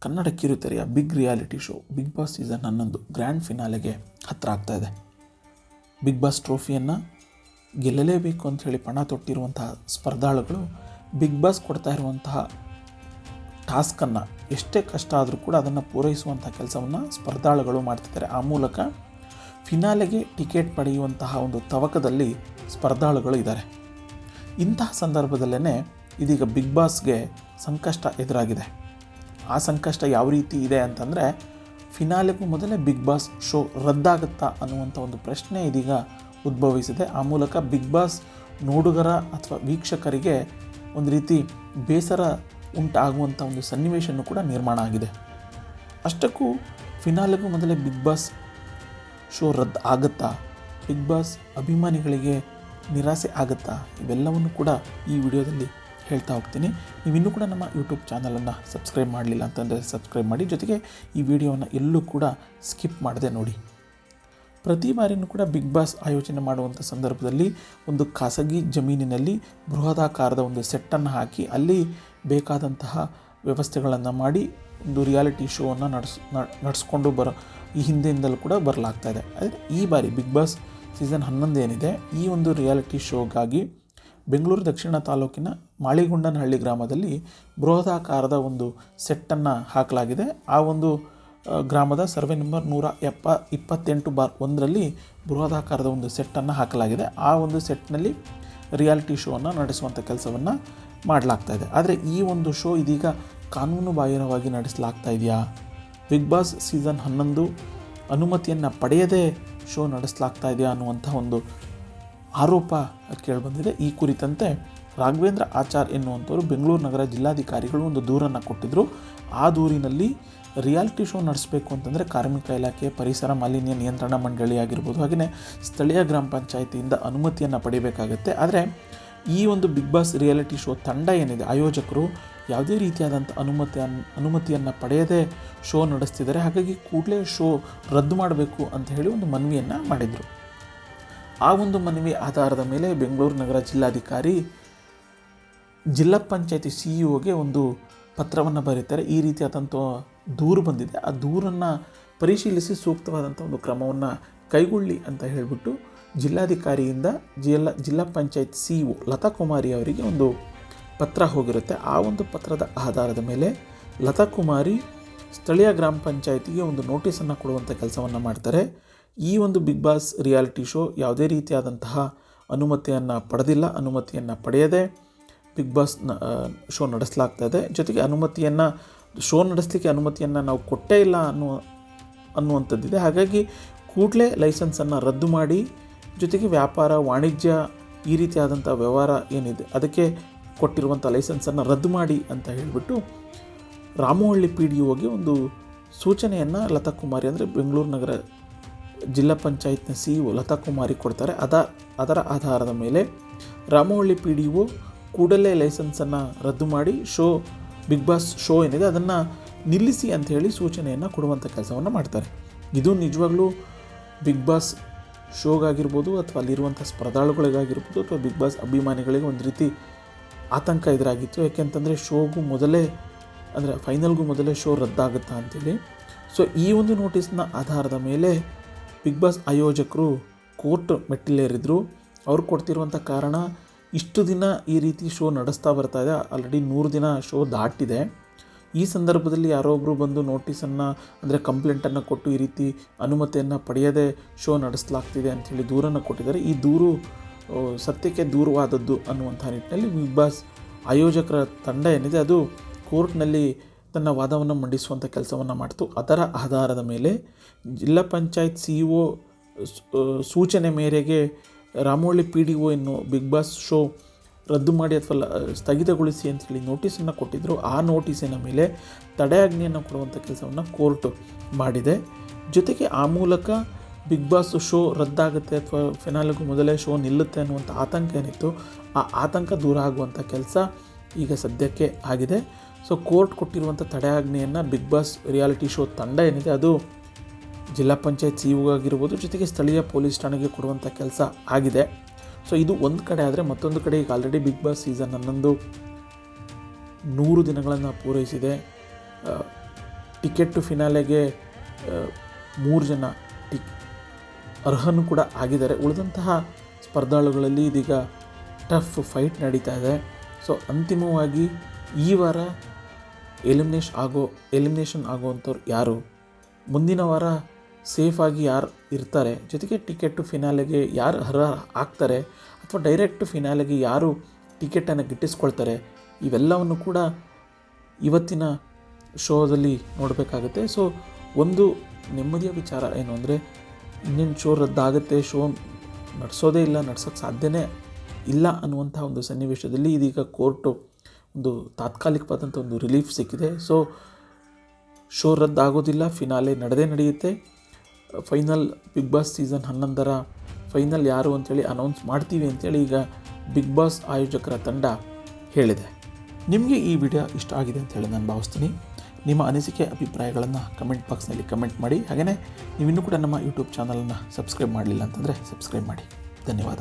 Kannada ಕಿರುತೆರೆಯ big reality show. Big Boss season ಹನ್ನೊಂದು grand ಫಿನಾಲೆಗೆ ಹತ್ತಿರ ಆಗ್ತಾ ಇದೆ. ಬಿಗ್ ಬಾಸ್ ಟ್ರೋಫಿಯನ್ನು ಗೆಲ್ಲಲೇಬೇಕು ಅಂತ ಹೇಳಿ ಪಣ ತೊಟ್ಟಿರುವಂತಹ ಸ್ಪರ್ಧಾಳುಗಳು ಬಿಗ್ ಬಾಸ್ ಕೊಡ್ತಾ ಇರುವಂತಹ ಟಾಸ್ಕನ್ನು ಎಷ್ಟೇ ಕಷ್ಟ ಆದರೂ ಕೂಡ ಅದನ್ನು ಪೂರೈಸುವಂಥ ಕೆಲಸವನ್ನು ಸ್ಪರ್ಧಾಳುಗಳು ಮಾಡ್ತಿದ್ದಾರೆ. ಆ ಮೂಲಕ ಫಿನಾಲೆಗೆ ಟಿಕೆಟ್ ಪಡೆಯುವಂತಹ ಒಂದು ತವಕದಲ್ಲಿ ಸ್ಪರ್ಧಾಳುಗಳು ಇದ್ದಾರೆ. ಇಂತಹ ಸಂದರ್ಭದಲ್ಲೇ ಇದೀಗ ಬಿಗ್ ಬಾಸ್ಗೆ ಸಂಕಷ್ಟ ಎದುರಾಗಿದೆ. ಆ ಸಂಕಷ್ಟ ಯಾವ ರೀತಿ ಇದೆ ಅಂತಂದರೆ ಫಿನಾಲೆಗೂ ಮೊದಲೇ ಬಿಗ್ ಬಾಸ್ ಶೋ ರದ್ದಾಗುತ್ತಾ ಅನ್ನುವಂಥ ಒಂದು ಪ್ರಶ್ನೆ ಇದೀಗ ಉದ್ಭವಿಸಿದೆ. ಆ ಮೂಲಕ ಬಿಗ್ ಬಾಸ್ ನೋಡುಗರ ಅಥವಾ ವೀಕ್ಷಕರಿಗೆ ಒಂದು ರೀತಿ ಬೇಸರ ಉಂಟಾಗುವಂಥ ಒಂದು ಸನ್ನಿವೇಶನೂ ಕೂಡ ನಿರ್ಮಾಣ ಆಗಿದೆ. ಅಷ್ಟಕ್ಕೂ ಫಿನಾಲೆಗೂ ಮೊದಲೇ ಬಿಗ್ ಬಾಸ್ ಶೋ ರದ್ದು ಆಗುತ್ತಾ, ಬಿಗ್ ಬಾಸ್ ಅಭಿಮಾನಿಗಳಿಗೆ ನಿರಾಸೆ ಆಗುತ್ತಾ, ಇವೆಲ್ಲವನ್ನು ಕೂಡ ಈ ವಿಡಿಯೋದಲ್ಲಿ ಹೇಳ್ತಾ ಹೋಗ್ತೀನಿ. ನೀವು ಇನ್ನೂ ಕೂಡ ನಮ್ಮ ಯೂಟ್ಯೂಬ್ ಚಾನಲನ್ನು ಸಬ್ಸ್ಕ್ರೈಬ್ ಮಾಡಲಿಲ್ಲ ಅಂತಂದರೆ ಸಬ್ಸ್ಕ್ರೈಬ್ ಮಾಡಿ. ಜೊತೆಗೆ ಈ ವಿಡಿಯೋವನ್ನು ಎಲ್ಲೂ ಕೂಡ ಸ್ಕಿಪ್ ಮಾಡದೆ ನೋಡಿ. ಪ್ರತಿ ಬಾರಿಯೂ ಕೂಡ ಬಿಗ್ ಬಾಸ್ ಆಯೋಜನೆ ಮಾಡುವಂಥ ಸಂದರ್ಭದಲ್ಲಿ ಒಂದು ಖಾಸಗಿ ಜಮೀನಿನಲ್ಲಿ ಬೃಹದಾಕಾರದ ಒಂದು ಸೆಟ್ಟನ್ನು ಹಾಕಿ ಅಲ್ಲಿ ಬೇಕಾದಂತಹ ವ್ಯವಸ್ಥೆಗಳನ್ನು ಮಾಡಿ ಒಂದು ರಿಯಾಲಿಟಿ ಶೋವನ್ನು ನಡೆಸ್ ನಡೆಸ್ಕೊಂಡು ಬರೋ ಈ ಹಿಂದೆಯಿಂದಲೂ ಕೂಡ ಬರಲಾಗ್ತಾ ಇದೆ. ಆದರೆ ಈ ಬಾರಿ ಬಿಗ್ ಬಾಸ್ ಸೀಸನ್ ಹನ್ನೊಂದು ಏನಿದೆ ಈ ಒಂದು ರಿಯಾಲಿಟಿ ಶೋಗಾಗಿ ಬೆಂಗಳೂರು ದಕ್ಷಿಣ ತಾಲೂಕಿನ ಮಾಳಿಗುಂಡನಹಳ್ಳಿ ಗ್ರಾಮದಲ್ಲಿ ಬೃಹದಾಕಾರದ ಒಂದು ಸೆಟ್ಟನ್ನು ಹಾಕಲಾಗಿದೆ. ಆ ಒಂದು ಗ್ರಾಮದ ಸರ್ವೆ ನಂಬರ್ ನೂರ ಎಪ್ಪ, ಇಪ್ಪತ್ತೆಂಟು ಬಾರ್ ಒಂದರಲ್ಲಿ ಬೃಹದಾಕಾರದ ಒಂದು ಸೆಟ್ಟನ್ನು ಹಾಕಲಾಗಿದೆ. ಆ ಒಂದು ಸೆಟ್ನಲ್ಲಿ ರಿಯಾಲಿಟಿ ಶೋವನ್ನು ನಡೆಸುವಂಥ ಕೆಲಸವನ್ನು ಮಾಡಲಾಗ್ತಾ ಇದೆ. ಆದರೆ ಈ ಒಂದು ಶೋ ಇದೀಗ ಕಾನೂನು ಬಾಹಿರವಾಗಿ ನಡೆಸಲಾಗ್ತಾ ಇದೆಯಾ? ಬಿಗ್ ಬಾಸ್ ಸೀಸನ್ ಹನ್ನೊಂದು ಅನುಮತಿಯನ್ನು ಪಡೆಯದೇ ಶೋ ನಡೆಸಲಾಗ್ತಾ ಇದೆಯಾ ಅನ್ನುವಂಥ ಒಂದು ಆರೋಪ ಕೇಳಿಬಂದಿದೆ. ಈ ಕುರಿತಂತೆ ರಾಘವೇಂದ್ರ ಆಚಾರ್ ಎನ್ನುವಂಥವರು ಬೆಂಗಳೂರು ನಗರ ಜಿಲ್ಲಾಧಿಕಾರಿಗಳು ಒಂದು ದೂರನ್ನು ಕೊಟ್ಟಿದ್ದರು ಆ ದೂರಿನಲ್ಲಿ ರಿಯಾಲಿಟಿ ಶೋ ನಡೆಸಬೇಕು ಅಂತಂದರೆ ಕಾರ್ಮಿಕ ಇಲಾಖೆ, ಪರಿಸರ ಮಾಲಿನ್ಯ ನಿಯಂತ್ರಣ ಮಂಡಳಿ ಆಗಿರ್ಬೋದು ಹಾಗೆಯೇ ಸ್ಥಳೀಯ ಗ್ರಾಮ ಪಂಚಾಯಿತಿಯಿಂದ ಅನುಮತಿಯನ್ನು ಪಡಿಬೇಕಾಗತ್ತೆ. ಆದರೆ ಈ ಒಂದು ಬಿಗ್ ಬಾಸ್ ರಿಯಾಲಿಟಿ ಶೋ ತಂಡ ಏನಿದೆ, ಆಯೋಜಕರು ಯಾವುದೇ ರೀತಿಯಾದಂಥ ಅನುಮತಿ ಅನುಮತಿಯನ್ನು ಪಡೆಯದೇ ಶೋ ನಡೆಸ್ತಿದ್ದಾರೆ. ಹಾಗಾಗಿ ಕೂಡಲೇ ಶೋ ರದ್ದು ಮಾಡಬೇಕು ಅಂತ ಹೇಳಿ ಒಂದು ಮನವಿಯನ್ನು ಮಾಡಿದರು. ಆ ಒಂದು ಮನವಿ ಆಧಾರದ ಮೇಲೆ ಬೆಂಗಳೂರು ನಗರ ಜಿಲ್ಲಾಧಿಕಾರಿ ಜಿಲ್ಲಾ ಪಂಚಾಯತಿ ಸಿ ಇ ಒಗೆ ಒಂದು ಪತ್ರವನ್ನು ಬರೀತಾರೆ. ಈ ರೀತಿಯಾದಂಥ ದೂರು ಬಂದಿದೆ. ಆ ದೂರನ್ನು ಪರಿಶೀಲಿಸಿ ಸೂಕ್ತವಾದಂಥ ಒಂದು ಕ್ರಮವನ್ನು ಕೈಗೊಳ್ಳಿ ಅಂತ ಹೇಳಿಬಿಟ್ಟು ಜಿಲ್ಲಾಧಿಕಾರಿಯಿಂದ ಜಿಲ್ಲಾ ಜಿಲ್ಲಾ ಪಂಚಾಯತ್ ಸಿ ಇ ಲತಾ ಕುಮಾರಿ ಅವರಿಗೆ ಒಂದು ಪತ್ರ ಹೋಗಿರುತ್ತೆ. ಆ ಒಂದು ಪತ್ರದ ಆಧಾರದ ಮೇಲೆ ಲತಾ ಕುಮಾರಿ ಸ್ಥಳೀಯ ಗ್ರಾಮ ಪಂಚಾಯತಿಗೆ ಒಂದು ನೋಟಿಸನ್ನು ಕೊಡುವಂಥ ಕೆಲಸವನ್ನು ಮಾಡ್ತಾರೆ. ಈ ಒಂದು ಬಿಗ್ ಬಾಸ್ ರಿಯಾಲಿಟಿ ಶೋ ಯಾವುದೇ ರೀತಿಯಾದಂತಹ ಅನುಮತಿಯನ್ನು ಪಡೆದಿಲ್ಲ, ಅನುಮತಿಯನ್ನು ಪಡೆಯದೆ ಬಿಗ್ ಬಾಸ್ ಶೋ ನಡೆಸಲಾಗ್ತಾ ಇದೆ. ಜೊತೆಗೆ ಅನುಮತಿಯನ್ನು ಶೋ ನಡೆಸಲಿಕ್ಕೆ ಅನುಮತಿಯನ್ನು ನಾವು ಕೊಟ್ಟೇ ಇಲ್ಲ ಅನ್ನುವ, ಅನ್ನುವಂಥದ್ದಿದೆ. ಹಾಗಾಗಿ ಕೂಡಲೇ ಲೈಸೆನ್ಸನ್ನು ರದ್ದು ಮಾಡಿ, ಜೊತೆಗೆ ವ್ಯಾಪಾರ, ವಾಣಿಜ್ಯ ಈ ರೀತಿಯಾದಂಥ ವ್ಯವಹಾರ ಏನಿದೆ, ಅದಕ್ಕೆ ಕೊಟ್ಟಿರುವಂಥ ಲೈಸೆನ್ಸನ್ನು ರದ್ದು ಮಾಡಿ ಅಂತ ಹೇಳಿಬಿಟ್ಟು ರಾಮೋಹಳ್ಳಿ ಪಿ ಡಿ ಒಗೆ ಒಂದು ಸೂಚನೆಯನ್ನು ಲತಾ ಕುಮಾರಿ ಅಂದರೆ ಬೆಂಗಳೂರು ನಗರ ಜಿಲ್ಲಾ ಪಂಚಾಯತ್ನ ಸಿ ಇ ಲತಾ ಕುಮಾರಿ ಕೊಡ್ತಾರೆ. ಅದ, ಅದರ ಆಧಾರದ ಮೇಲೆ ರಾಮಹಳ್ಳಿ ಪಿ ಡಿ ಒ ಕೂಡಲೇ ಲೈಸೆನ್ಸನ್ನು ರದ್ದು ಮಾಡಿ ಶೋ, ಬಿಗ್ ಬಾಸ್ ಶೋ ಏನಿದೆ ಅದನ್ನು ನಿಲ್ಲಿಸಿ ಅಂತ ಹೇಳಿ ಸೂಚನೆಯನ್ನು ಕೊಡುವಂಥ ಕೆಲಸವನ್ನು ಮಾಡ್ತಾರೆ. ಇದು ನಿಜವಾಗ್ಲೂ ಬಿಗ್ ಬಾಸ್ ಶೋಗಾಗಿರ್ಬೋದು ಅಥವಾ ಅಲ್ಲಿರುವಂಥ ಸ್ಪರ್ಧಾಳುಗಳಿಗಾಗಿರ್ಬೋದು ಅಥವಾ ಬಿಗ್ ಬಾಸ್ ಅಭಿಮಾನಿಗಳಿಗೆ ಒಂದು ರೀತಿ ಆತಂಕ ಎದುರಾಗಿತ್ತು. ಯಾಕೆಂತಂದರೆ ಶೋಗೂ ಮೊದಲೇ, ಅಂದರೆ ಫೈನಲ್ಗೂ ಮೊದಲೇ ಶೋ ರದ್ದಾಗುತ್ತಾ ಅಂತೇಳಿ. ಸೊ ಈ ಒಂದು ನೋಟಿಸ್ನ ಆಧಾರದ ಮೇಲೆ ಬಿಗ್ ಬಾಸ್ ಆಯೋಜಕರು ಕೋರ್ಟ್ ಮೆಟ್ಟಿಲೇರಿದ್ರು. ಅವ್ರು ಕೊಡ್ತಿರುವಂಥ ಕಾರಣ ಇಷ್ಟು ದಿನ ಈ ರೀತಿ ಶೋ ನಡೆಸ್ತಾ ಬರ್ತಾ ಇದೆ. ಆಲ್ರೆಡಿ ನೂರು ದಿನ ಶೋ ದಾಟಿದೆ. ಈ ಸಂದರ್ಭದಲ್ಲಿ ಯಾರೋ ಒಬ್ಬರು ಬಂದು ನೋಟಿಸನ್ನು, ಅಂದರೆ ಕಂಪ್ಲೇಂಟನ್ನು ಕೊಟ್ಟು ಈ ರೀತಿ ಅನುಮತಿಯನ್ನು ಪಡೆಯದೆ ಶೋ ನಡೆಸಲಾಗ್ತಿದೆ ಅಂಥೇಳಿ ದೂರನ್ನು ಕೊಟ್ಟಿದ್ದಾರೆ. ಈ ದೂರು ಸತ್ಯಕ್ಕೆ ದೂರವಾದದ್ದು ಅನ್ನುವಂಥ ನಿಟ್ಟಿನಲ್ಲಿ ಬಿಗ್ ಬಾಸ್ ಆಯೋಜಕರ ತಂಡ ಏನಿದೆ, ಅದು ಕೋರ್ಟ್ನಲ್ಲಿ ತನ್ನ ವಾದವನ್ನು ಮಂಡಿಸುವಂಥ ಕೆಲಸವನ್ನು ಮಾಡ್ತು. ಅದರ ಆಧಾರದ ಮೇಲೆ ಜಿಲ್ಲಾ ಪಂಚಾಯತ್ ಸಿ ಒ ಸೂಚನೆ ಮೇರೆಗೆ ರಾಮೋಳಿ ಪಿ ಡಿ ಒ ಇನ್ನು ಬಿಗ್ ಬಾಸ್ ಶೋ ರದ್ದು ಮಾಡಿ ಅಥವಾ ಸ್ಥಗಿತಗೊಳಿಸಿ ಅಂತೇಳಿ ನೋಟಿಸನ್ನು ಕೊಟ್ಟಿದ್ದರು ಆ ನೋಟಿಸಿನ ಮೇಲೆ ತಡೆಯಾಜ್ಞೆಯನ್ನು ಕೊಡುವಂಥ ಕೆಲಸವನ್ನು ಕೋರ್ಟ್ ಮಾಡಿದೆ. ಜೊತೆಗೆ ಆ ಮೂಲಕ ಬಿಗ್ ಬಾಸ್ ಶೋ ರದ್ದಾಗುತ್ತೆ ಅಥವಾ ಫಿನಾಲಿಗೂ ಮೊದಲೇ ಶೋ ನಿಲ್ಲುತ್ತೆ ಅನ್ನುವಂಥ ಆತಂಕ ಏನಿತ್ತು, ಆ ಆತಂಕ ದೂರ ಆಗುವಂಥ ಕೆಲಸ ಈಗ ಸದ್ಯಕ್ಕೆ ಆಗಿದೆ. ಸೊ ಕೋರ್ಟ್ ಕೊಟ್ಟಿರುವಂಥ ತಡೆಯಾಜ್ಞೆಯನ್ನು ಬಿಗ್ ಬಾಸ್ ರಿಯಾಲಿಟಿ ಶೋ ತಂಡ ಏನಿದೆ ಅದು ಜಿಲ್ಲಾ ಪಂಚಾಯತ್ ಸಿ ಆಗಿರ್ಬೋದು ಜೊತೆಗೆ ಸ್ಥಳೀಯ ಪೊಲೀಸ್ ಠಾಣೆಗೆ ಕೊಡುವಂಥ ಕೆಲಸ ಆಗಿದೆ. ಸೊ ಇದು ಒಂದು ಕಡೆ ಆದರೆ ಮತ್ತೊಂದು ಕಡೆ ಈಗ ಆಲ್ರೆಡಿ ಬಿಗ್ ಬಾಸ್ ಸೀಸನ್ ಹನ್ನೊಂದು ನೂರು ದಿನಗಳನ್ನು ಪೂರೈಸಿದೆ. ಆ, ಟಿಕೆಟ್ ಟು ಫಿನಾಲೆಗೆ ಮೂರು ಜನ ಟಿಕ್ ಅರ್ಹನು ಕೂಡ ಆಗಿದ್ದಾರೆ. ಉಳಿದಂತಹ ಸ್ಪರ್ಧಾಳುಗಳಲ್ಲಿ ಇದೀಗ ಟಫ್ ಫೈಟ್ ನಡೀತಾ ಇದೆ. ಸೊ ಅಂತಿಮವಾಗಿ ಈ ವಾರ ಎಲಿಮಿನೇಷ್ ಆಗೋ, ಎಲಿಮಿನೇಷನ್ ಆಗುವಂಥವ್ರು ಯಾರು? ಮುಂದಿನ ವಾರ ಸೇಫಾಗಿ ಯಾರು ಇರ್ತಾರೆ? ಜೊತೆಗೆ ಟಿಕೆಟ್ ಫಿನಾಲೆಗೆ ಯಾರು ಅರ್ಹ ಆಗ್ತಾರೆ? ಅಥವಾ ಡೈರೆಕ್ಟ್ ಫಿನಾಲೆಗೆ ಯಾರು ಟಿಕೆಟನ್ನು ಗಿಟ್ಟಿಸ್ಕೊಳ್ತಾರೆ? ಇವೆಲ್ಲವನ್ನು ಕೂಡ ಇವತ್ತಿನ ಶೋದಲ್ಲಿ ನೋಡಬೇಕಾಗುತ್ತೆ. ಸೊ ಒಂದು ನೆಮ್ಮದಿಯ ವಿಚಾರ ಏನು ಅಂದರೆ, ಇನ್ನೇನು ಶೋ ರದ್ದಾಗುತ್ತೆ, ಶೋ ನಡೆಸೋದೇ ಇಲ್ಲ ನಡ್ಸೋಕ್ಕೆ ಸಾಧ್ಯನೇ ಇಲ್ಲ ಅನ್ನುವಂಥ ಒಂದು ಸನ್ನಿವೇಶದಲ್ಲಿ ಇದೀಗ ಕೋರ್ಟು ಒಂದು ತಾತ್ಕಾಲಿಕವಾದಂಥ ಒಂದು ರಿಲೀಫ್ ಸಿಕ್ಕಿದೆ. So show ರದ್ದಾಗೋದಿಲ್ಲ. ಫಿನಾಲೆ ನಡೆದೇ ನಡೆಯುತ್ತೆ. ಫೈನಲ್ ಬಿಗ್ ಬಾಸ್ ಸೀಸನ್ ಹನ್ನೊಂದರ ಫೈನಲ್ ಯಾರು ಅಂತೇಳಿ ಅನೌನ್ಸ್ ಮಾಡ್ತೀವಿ ಅಂತೇಳಿ ಈಗ ಬಿಗ್ ಬಾಸ್ ಆಯೋಜಕರ ತಂಡ ಹೇಳಿದೆ. ನಿಮಗೆ ಈ ವಿಡಿಯೋ ಇಷ್ಟ ಆಗಿದೆ ಅಂತೇಳಿ ನಾನು ಭಾವಿಸ್ತೀನಿ. ನಿಮ್ಮ ಅನಿಸಿಕೆ, ಅಭಿಪ್ರಾಯಗಳನ್ನು ಕಮೆಂಟ್ ಬಾಕ್ಸ್ನಲ್ಲಿ ಕಮೆಂಟ್ ಮಾಡಿ. ಹಾಗೆಯೇ ನೀವಿನ್ನೂ ಕೂಡ ನಮ್ಮ ಯೂಟ್ಯೂಬ್ ಚಾನಲನ್ನು ಸಬ್ಸ್ಕ್ರೈಬ್ ಮಾಡಲಿಲ್ಲ ಅಂತಂದರೆ ಸಬ್ಸ್ಕ್ರೈಬ್ ಮಾಡಿ. ಧನ್ಯವಾದ.